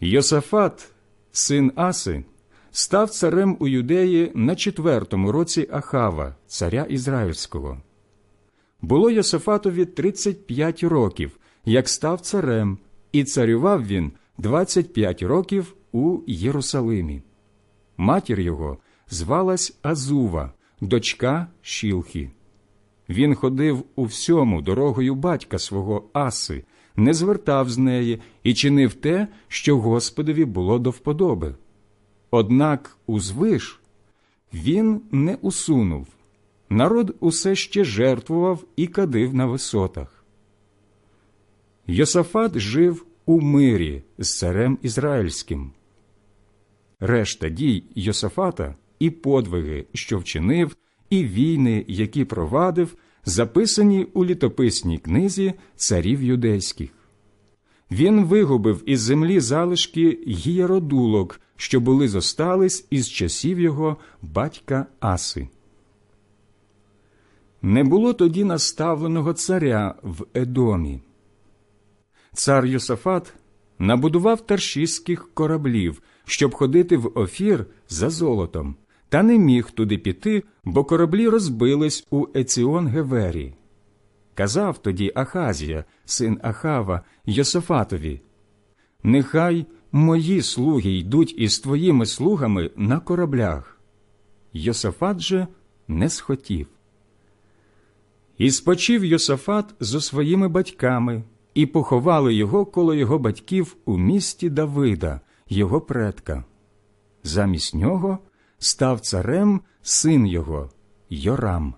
Йосафат, син Аси, став царем у Юдеї на четвертому році Ахава, царя Ізраїльського. Було Йосафатові 35 років, як став царем, і царював він 25 років у Єрусалимі. Матір його звалась Азува, дочка Шілхі. Він ходив у всьому дорогою батька свого Аси, не звертав з неї і чинив те, що Господові було до вподоби. Однак узвиш він не усунув. Народ усе ще жертвував і кадив на висотах. Йосафат жив у мирі з царем Ізраїльським. Решта дій Йосафата і подвиги, що вчинив, і війни, які провадив, записані у літописній книзі царів юдейських. Він вигубив із землі залишки гієродулок, що були зостались із часів його батька Аси. Не було тоді наставленого царя в Едомі. Цар Йосафат набудував таршістських кораблів, щоб ходити в офір за золотом, та не міг туди піти, бо кораблі розбились у Еціон Гевері. Казав тоді Ахазія, син Ахава, Йосафатові, Нехай мої слуги йдуть із твоїми слугами на кораблях. Йосафат же не схотів. І спочив Йосафат зо своїми батьками, і поховали його коло його батьків у місті Давида, його предка. Замість нього став царем син його Йорам.